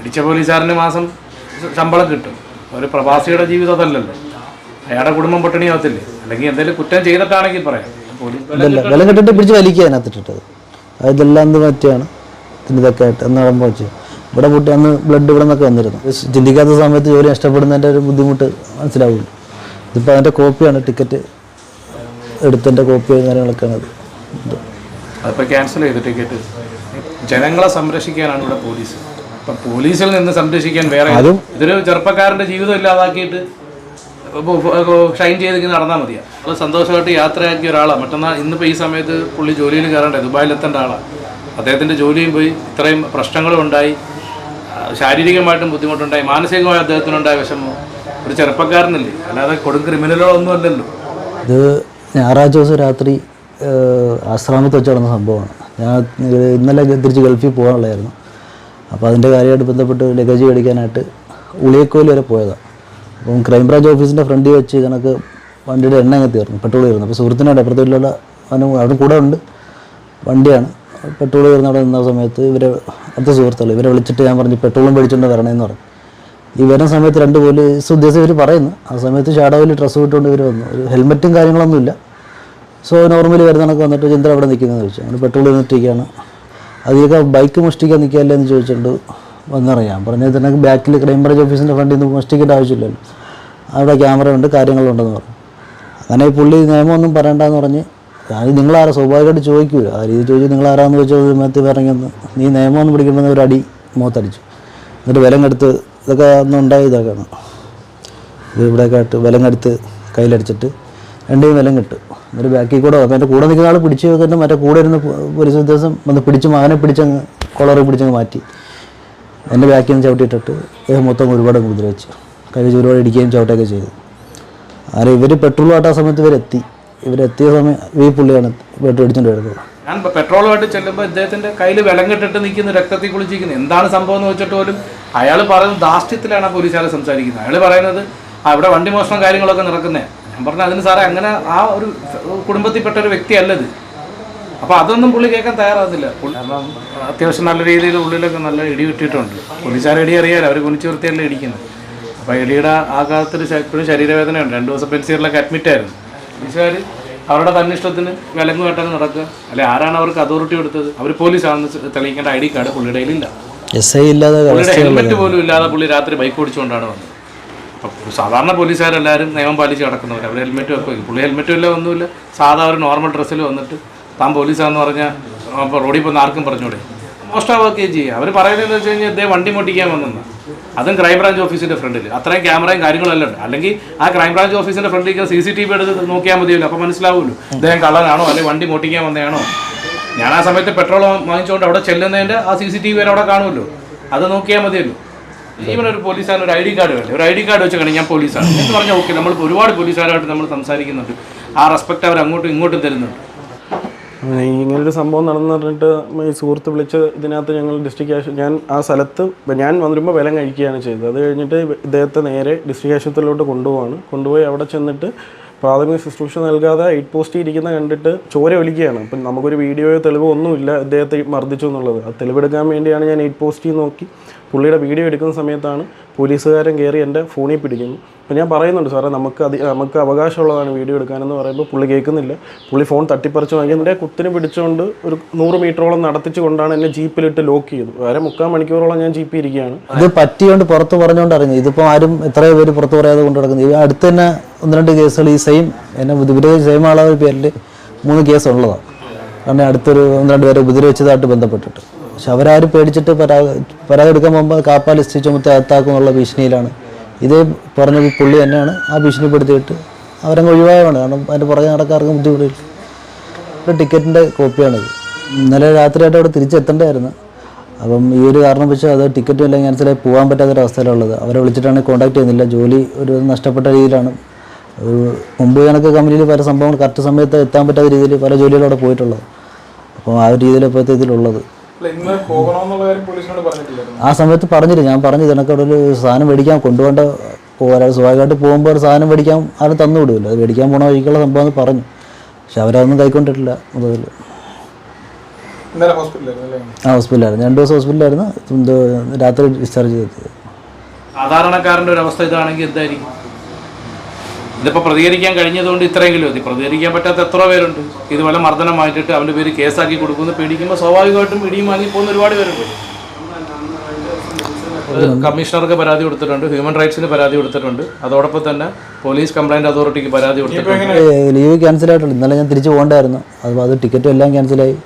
ഇടിച്ച പോലീസുകാരന് മാസം ശമ്പളം കിട്ടും. ഒരു പ്രവാസിയുടെ ജീവിതം അതല്ലല്ലോ. അയാളുടെ കുടുംബം പട്ടിണിയാവത്തില്ലേ? അല്ലെങ്കിൽ എന്തെങ്കിലും കുറ്റം ചെയ്തിട്ടാണെങ്കിൽ പറയാം. വില കെട്ടിട്ട് പിടിച്ച് വലിക്കുക അതിനകത്തിട്ടിട്ടത്. അത് ഇതെല്ലാം എന്ത് പറ്റിയാണ്? ഇതിന് ഇതൊക്കെ ആയിട്ട് എന്ന് പറയുമ്പോൾ വെച്ച്. ഇവിടെ പൊട്ടി അന്ന് ബ്ലഡ് ഇവിടെ നിന്നൊക്കെ വന്നിരുന്നു. ചിന്തിക്കാത്ത സമയത്ത് ജോലി നഷ്ടപ്പെടുന്നതിന്റെ ഒരു ബുദ്ധിമുട്ട് മനസ്സിലാവുള്ളൂ. ഇതിപ്പോൾ അതിന്റെ കോപ്പിയാണ് ടിക്കറ്റ് എടുത്തതിന്റെ കോപ്പി കാര്യങ്ങളൊക്കെയാണ് അത്. അതിപ്പോൾ ക്യാൻസൽ ചെയ്ത് ടിക്കറ്റ്. ജനങ്ങളെ സംരക്ഷിക്കാനാണ് ഇവിടെ പോലീസ്. പോലീസിൽ നിന്ന് സംരക്ഷിക്കാൻ വേറെ ഇതൊരു ചെറുപ്പക്കാരന്റെ ജീവിതം ഇല്ലാതാക്കിയിട്ട് ഷൈൻ ചെയ്ത് നടന്നാൽ മതിയാ. അത് സന്തോഷമായിട്ട് യാത്രയാക്കിയ ഒരാളാണ് മറ്റന്നാൾ ഇന്നിപ്പോൾ ഈ സമയത്ത് പുള്ളി ജോലിയിൽ കയറണ്ടേ? ദുബായിലെത്തേണ്ട ആളാണ് അദ്ദേഹത്തിന്റെ ജോലിയും പോയി. ഇത്രയും പ്രശ്നങ്ങളും ഉണ്ടായി. ശാരീരികമായിട്ടും ബുദ്ധിമുട്ടുണ്ടായി. മാനസികമായി അദ്ദേഹത്തിനുണ്ടായ വിഷമം ഒരു ചെറുപ്പക്കാരനല്ലേ. അല്ലാതെ കൊടും ക്രിമിനലോ ഒന്നും അല്ലല്ലോ. ഇത് ഞായറാഴ്ച ദിവസം രാത്രി ആശ്രാമത്ത് വെച്ച് നടന്ന സംഭവമാണ്. ഞാൻ ഇന്നലെ തിരിച്ച് ഗൾഫിൽ പോകാനുള്ളതായിരുന്നു. അപ്പോൾ അതിന്റെ കാര്യമായിട്ട് ബന്ധപ്പെട്ട് ലഗേജ് മേടിക്കാനായിട്ട് ഉളിയക്കോയിൽ വരെ പോയതാണ് അപ്പം ക്രൈംബ്രാഞ്ച് ഓഫീസിന്റെ ഫ്രണ്ടിൽ വെച്ച് കണക്ക് വണ്ടിയുടെ എണ്ണ അങ്ങ് തീർന്നു പെട്രോൾ തീർന്നു. അപ്പോൾ സുഹൃത്തിനോട് അപ്പുറത്തുള്ള അവനും അവിടെ കൂടെ ഉണ്ട്. വണ്ടിയാണ്. പെട്രോൾ തീർന്ന് അവിടെ നിന്ന സമയത്ത് ഇവരെ അടുത്ത സുഹൃത്തുക്കൾ ഇവരെ വിളിച്ചിട്ട് ഞാൻ പറഞ്ഞു പെട്രോളും മേടിച്ചുകൊണ്ട് വരണമെന്ന് പറഞ്ഞു. ഈ വരുന്ന സമയത്ത് രണ്ട് പോലീസ് ഉദ്ദേശം ഇവർ പറയുന്നു. ആ സമയത്ത് ഷാഡോയിൽ ഡ്രസ്സ് വിട്ടുകൊണ്ട് ഇവർ വന്നു. ഒരു ഹെൽമെറ്റും കാര്യങ്ങളൊന്നുമില്ല. സോ നോർമലി വരുന്ന കണക്ക് വന്നിട്ട് ചന്ദ്ര അവിടെ നിൽക്കുന്നതെന്ന് ചോദിച്ചു. അങ്ങനെ പെട്രോൾ നിന്നിട്ടിരിക്കുകയാണ് അതിലൊക്കെ ബൈക്ക് മോഷ്ടിക്കാൻ നിൽക്കുകയല്ലേ എന്ന് ചോദിച്ചിട്ടുണ്ട് വന്നറിയാം. പറഞ്ഞത് തന്നെ ബാക്കിൽ ക്രൈം ബ്രാഞ്ച് ഓഫീസിന്റെ ഫ്രണ്ടിൽ നിന്ന് മോഷ്ടിക്കേണ്ട ആവശ്യമില്ലല്ലോ. അവിടെ ക്യാമറ ഉണ്ട് കാര്യങ്ങളുണ്ടെന്ന് പറഞ്ഞു. അങ്ങനെ പുള്ളി നിയമമൊന്നും പറയണ്ടെന്ന് പറഞ്ഞ് അത് നിങ്ങളാരാ? സ്വാഭാവികമായിട്ട് ചോദിക്കൂല. ആ രീതി ചോദിച്ചു നിങ്ങളാരാന്ന് ചോദിച്ചാൽ സമയത്ത് പറഞ്ഞെന്ന് നീ നിയമമൊന്നും പിടിക്കണമെന്ന് ഒരു അടി മുഖത്തടിച്ചു. എന്നിട്ട് വിലങ്ങെടുത്ത് ഇതൊക്കെ അന്ന് ഉണ്ടായ ഇതൊക്കെയാണ്. ഇത് ഇവിടെയൊക്കെ ആയിട്ട് വിലങ്ങെടുത്ത് കയ്യിലടിച്ചിട്ട് രണ്ടേയും വിലം കിട്ടും എന്നിട്ട് ബാക്കിൽ കൂടെ എന്റെ കൂടെ നിൽക്കുന്ന ആൾ പിടിച്ച് വെക്കുന്ന മറ്റേ കൂടെ ഇരുന്ന് പോലീസ് ഉദ്യോഗസ്ഥം വന്ന് പിടിച്ച് മകനെ പിടിച്ചങ്ങ് കൊളറി പിടിച്ചങ്ങ് മാറ്റി. എന്റെ ബാക്കിൽ നിന്ന് ചവിട്ടിയിട്ടിട്ട് അദ്ദേഹം മൊത്തം ഒരുപാട് വെച്ചു കൈ ഒരുപാട് ഇടിക്കുകയും ചവിട്ടുകയൊക്കെ ചെയ്തു. ആരെ ഇവർ പെട്രോൾ ആട്ടാ സമയത്ത് ഇവരെത്തി. ഇവരെത്തിയ സമയം ഈ പുള്ളിയാണ് പെട്രോൾ അടിച്ചുകൊണ്ട് വരുന്നത് ഞാൻ പെട്രോളുമായിട്ട് ചെല്ലുമ്പോൾ ഇദ്ദേഹത്തിന്റെ കയ്യിൽ വിലം കെട്ടിട്ട് നിൽക്കുന്ന രക്തത്തിൽ കുളിച്ചിരിക്കുന്നു. എന്താണ് സംഭവം എന്ന് വെച്ചിട്ട് പോലും അയാൾ പറയുന്നത് ദാസ്ത്യത്തിലാണ് പോലീസുകാരെ സംസാരിക്കുന്നത്. അയാൾ പറയുന്നത് അവിടെ വണ്ടി മോഷണം കാര്യങ്ങളൊക്കെ നടക്കുന്നത് ഞാൻ പറഞ്ഞു അതിന് സാറേ അങ്ങനെ ആ ഒരു കുടുംബത്തിൽപ്പെട്ട ഒരു വ്യക്തി വ്യക്തിയല്ലത് അപ്പോൾ അതൊന്നും പുള്ളി കേൾക്കാൻ തയ്യാറാകുന്നില്ല. കാരണം അത്യാവശ്യം നല്ല രീതിയിൽ ഉള്ളിലൊക്കെ നല്ല ഇടി കിട്ടിയിട്ടുണ്ട്. പോലീസുകാരെ ഇടി അറിയാലോ അവർ കുനിച്ചു വൃത്തിയല്ല ഇടിക്കുന്നത്. അപ്പോൾ ഇടിയുടെ ആഘാതത്തിൽ ഇപ്പോഴും ശരീരവേദനയുണ്ട്. രണ്ട് ദിവസം പെൻസിലൊക്കെ അഡ്മിറ്റ് ആയിരുന്നു. പോലീസുകാർ അവരുടെ തന്നിഷ്ടത്തിന് വിലങ്ങ് വെട്ടാൻ നടക്കുക. അല്ലെ ആരാണ് അവർക്ക് അതോറിറ്റി കൊടുത്തത്? അവർ പോലീസാണെന്ന് തെളിയിക്കേണ്ട ഐ ഡി കാർഡ് പുള്ളിയുടെ കയ്യിലില്ല. ഹെൽമെറ്റ് പോലും ഇല്ലാതെ പുള്ളി രാത്രി ബൈക്ക് ഓടിച്ചുകൊണ്ടാണ് വന്നത്. സാധാരണ പോലീസുകാരെല്ലാവരും നിയമം പാലിച്ച് കിടക്കുന്നവർ അവർ ഹെൽമെറ്റ് വെക്കും പുള്ളി ഹെൽമെറ്റും ഇല്ല ഒന്നുമില്ല. സാധാ ഒരു നോർമൽ ഡ്രസ്സിൽ വന്നിട്ട് താൻ പോലീസാന്ന് പറഞ്ഞാൽ അപ്പോൾ റോഡിൽ പോകുന്ന ആർക്കും പറഞ്ഞൂടെ? ഒക്കെ ചെയ്യുക അവർ പറയുന്നതെന്ന് വെച്ച് കഴിഞ്ഞാൽ ഇദ്ദേഹം വണ്ടി മുട്ടിക്കാൻ വന്നെന്ന്. അതും ക്രൈംബ്രാഞ്ച് ഓഫീസിന്റെ ഫ്രണ്ടിൽ അത്രയും ക്യാമറയും കാര്യങ്ങളെല്ലാം ഉണ്ട്. അല്ലെങ്കിൽ ആ ക്രൈംബ്രാഞ്ച് ഓഫീസിന്റെ ഫ്രണ്ടിൽ സി സി ടി വി എടുത്ത് നോക്കിയാൽ മതിയല്ലോ. അപ്പോൾ മനസ്സിലാവുമല്ലോ. ഇദ്ദേഹം കള്ളനാണോ? അല്ലെങ്കിൽ വണ്ടി മുട്ടിക്കാൻ വന്നതാണോ ഞാൻ ആ സമയത്ത് പെട്രോൾ വാങ്ങിച്ചുകൊണ്ട് അവിടെ ചെല്ലുന്നതിന്റെ ആ സി സി ടി വി വരെ അവിടെ കാണുമല്ലോ. അത് നോക്കിയാൽ മതിയല്ലോ. ഈവൻ ഒരു പോലീസുകാരൻ ഒരു ഐ ഡി കാർഡ് വേണ്ടേ? ഒരു ഐ ഡി കാർഡ് വെച്ച് കഴിഞ്ഞാൽ ഞാൻ പോലീസാണ്. എന്ന് പറഞ്ഞാൽ ഓക്കെ നമ്മൾ ഒരുപാട് പോലീസുകാരായിട്ട് നമ്മൾ സംസാരിക്കുന്നുണ്ട്. ആ റെസ്പെക്ട് അവർ അങ്ങോട്ടും ഇങ്ങോട്ടും തരുന്നുണ്ട്. ഇങ്ങനൊരു സംഭവം നടന്നു പറഞ്ഞിട്ട് ഈ സുഹൃത്ത് വിളിച്ച് ഇതിനകത്ത് ഞങ്ങൾ ഡിസ്ട്രിക്ട് ആശു ഞാൻ ആ സ്ഥലത്ത് ഞാൻ വന്നിരുമ്പോൾ വിലം കഴിക്കുകയാണ് ചെയ്തത്. അത് കഴിഞ്ഞിട്ട് ഇദ്ദേഹത്തെ നേരെ ഡിസ്ട്രിക്ട് ആശുപത്രിയിലോട്ട് കൊണ്ടുപോവാണ്. കൊണ്ടുപോയി അവിടെ ചെന്നിട്ട് പ്രാഥമിക ശുശ്രൂഷ നൽകാതെ എയ്റ്റ് പോസ്റ്റ് ഇരിക്കുന്ന കണ്ടിട്ട് ചോര ഒലിക്കുകയാണ് അപ്പം നമുക്കൊരു വീഡിയോയോ തെളിവോ ഒന്നുമില്ല. ഇദ്ദേഹത്തെ മർദ്ദിച്ചു എന്നുള്ളത്. ആ തെളിവെടുക്കാൻ വേണ്ടിയാണ് ഞാൻ എയ്റ്റ് പോസ്റ്റിൽ നോക്കി. പുള്ളിയുടെ വീഡിയോ എടുക്കുന്ന സമയത്താണ് പോലീസുകാരൻ കയറി എന്റെ ഫോണിൽ പിടിക്കുന്നു. അപ്പോൾ ഞാൻ പറയുന്നുണ്ട് സാറേ നമുക്ക് അതി നമുക്ക് അവകാശമുള്ളതാണ് വീഡിയോ എടുക്കാനെന്ന് പറയുമ്പോൾ പുള്ളി കേൾക്കുന്നില്ല. പുള്ളി ഫോൺ തട്ടിപ്പറിച്ച് വാങ്ങി എന്റെ കുത്തിനെ പിടിച്ചുകൊണ്ട് ഒരു നൂറ് മീറ്ററോളം നടത്തിച്ചു കൊണ്ടാണ് എന്നെ ജീപ്പിലിട്ട് ലോക്ക് ചെയ്തു വേറെ മുക്കാൽ മണിക്കൂറോളം ഞാൻ ജീപ്പിൽ ഇരിക്കുകയാണ്. ഇത് പറ്റിയോണ്ട് പുറത്ത് പറഞ്ഞുകൊണ്ട് അറിഞ്ഞു ഇതിപ്പോൾ ആരും എത്രയോ പേര് പുറത്ത് പറയാതെ കൊണ്ട് നടക്കുന്നത് അടുത്ത് തന്നെ ഒന്ന് രണ്ട് കേസുകൾ ഈ സെയിം എന്നെ ഉപദ്രവിച്ച സെയിം ആളെ പേരിൽ മൂന്ന് കേസ് ഉള്ളതാണ് കാരണം അടുത്തൊരു ഒന്ന് രണ്ട് പേരെ ഉപദ്രവിച്ചതായിട്ട് ബന്ധപ്പെട്ടിട്ട്. പക്ഷെ അവരാരും പേടിച്ചിട്ട് പരാതി പരാതി എടുക്കാൻ പോകുമ്പോൾ കാപ്പാൽ ലിസ്റ്റ് ചുമത്തി അകത്താക്കും എന്നുള്ള ഭീഷണിയിലാണ്. ഇതേ പറഞ്ഞ പുള്ളി തന്നെയാണ് ആ ഭീഷണിപ്പെടുത്തിയിട്ട് അവരങ്ങ് ഒഴിവായതാണ് കാരണം അതിന്റെ പുറകെ നടക്കാർക്കും ബുദ്ധിമുട്ടില്ല. ടിക്കറ്റിന്റെ കോപ്പിയാണിത്. ഇന്നലെ രാത്രിയായിട്ട് അവിടെ തിരിച്ചെത്തേണ്ടായിരുന്നു. അപ്പം ഈ ഒരു കാരണം വെച്ചാൽ അത് ടിക്കറ്റും ഇല്ല ക്യാൻസലായി പോകാൻ പറ്റാത്തൊരവസ്ഥയിലുള്ളത്. അവരെ വിളിച്ചിട്ടാണ് കോൺടാക്ട് ചെയ്യുന്നില്ല. ജോലി ഒരു നഷ്ടപ്പെട്ട രീതിയിലാണ്. മുമ്പ് കണക്ക് കമ്പനിയിൽ പല സംഭവങ്ങൾ കറക്റ്റ് സമയത്ത് എത്താൻ പറ്റാത്ത രീതിയിൽ പല ജോലികളും അവിടെ പോയിട്ടുള്ളത്. അപ്പോൾ ആ ഒരു രീതിയിൽ ഇപ്പോഴത്തെ ഇതിലുള്ളത്. ആ സമയത്ത് പറഞ്ഞില്ല. ഞാൻ പറഞ്ഞു ഇതിനൊക്കെ അവിടെ ഒരു സാധനം മേടിക്കാൻ കൊണ്ടുപോകേണ്ട പോരാ സ്വാഭാവികമായിട്ട് പോകുമ്പോൾ ഒരു സാധനം മേടിക്കാൻ ആരും തന്നു വിടുമല്ലോ അത് മേടിക്കാൻ പോണ വഴിക്കുള്ള സംഭവം എന്ന് പറഞ്ഞു. പക്ഷെ അവരതൊന്നും കൈക്കൊണ്ടിട്ടില്ല മുതൽ ഇന്നലെ ഹോസ്പിറ്റലായിരുന്നു അല്ലേ? ആ ഹോസ്പിറ്റലായിരുന്നു രണ്ട് ദിവസം ഹോസ്പിറ്റലായിരുന്നു രാത്രി ഡിസ്ചാർജ് ചെയ്തത്. സാധാരണക്കാരന്റെ ഒരു അവസ്ഥ ഇതാണെങ്കിൽ എന്തായിരിക്കും? ഇതിപ്പോൾ പ്രതികരിക്കാൻ കഴിഞ്ഞതുകൊണ്ട് ഇത്രയെങ്കിലും മതി. പ്രതികരിക്കാൻ പറ്റാത്ത എത്ര പേരുണ്ട്. ഇതുപോലെ മർദ്ദനം വാങ്ങിച്ചിട്ട് അവന്റെ പേര് കേസാക്കി കൊടുക്കുമെന്ന് പേടിക്കുമ്പോൾ സ്വാഭാവികമായിട്ടും ഇടിയും വാങ്ങി പോകുന്ന ഒരുപാട് പേരുണ്ട്. കമ്മീഷണർക്ക് പരാതി കൊടുത്തിട്ടുണ്ട്. ഹ്യൂമൻ റൈറ്റ്സിന് പരാതി കൊടുത്തിട്ടുണ്ട്. അതോടൊപ്പം തന്നെ പോലീസ് കംപ്ലൈന്റ് അതോറിറ്റിക്ക് പരാതി കൊടുത്തിട്ടുണ്ട്. ലീവ് ക്യാൻസൽ ആയിട്ടുണ്ട്. ഇന്നലെ ഞാൻ തിരിച്ചു പോകണ്ടായിരുന്നു. അപ്പോൾ അത് ടിക്കറ്റും എല്ലാം ക്യാൻസലായി.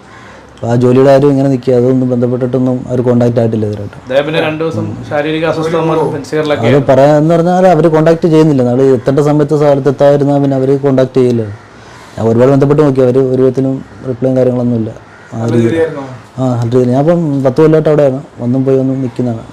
അപ്പോൾ ആ ജോലിയുടെ കാര്യം ഇങ്ങനെ നിൽക്കുക. അതൊന്നും ബന്ധപ്പെട്ടിട്ടൊന്നും അവർ കോണ്ടാക്ട് ആയിട്ടില്ല ഇതുവരായിട്ട് അദ്ദേഹം പിന്നെ രണ്ടു ദിവസം ശാരീരിക അസ്വസ്ഥത പെൻസിയറിലൊക്കെ അത് പറയാന്ന് പറഞ്ഞാൽ അവർ കോൺടാക്ട് ചെയ്യുന്നില്ല. നമ്മൾ എത്തേണ്ട സമയത്ത് സ്ഥലത്ത് എത്താതിരുന്നാൽ പിന്നെ അവർ കോൺടാക്ട് ചെയ്യില്ല. ഞാൻ ഒരുപാട് ബന്ധപ്പെട്ട് നോക്കി. അവർ ഒരു വിധത്തിലും റിപ്ലൈയും കാര്യങ്ങളൊന്നും ഇല്ല ആ രീതിയിൽ. ആ ഞാൻ അപ്പം പത്ത് കൊല്ലമായിട്ട് അവിടെയാണ്. ഒന്നും പോയി ഒന്നും നിൽക്കുന്നതാണ്.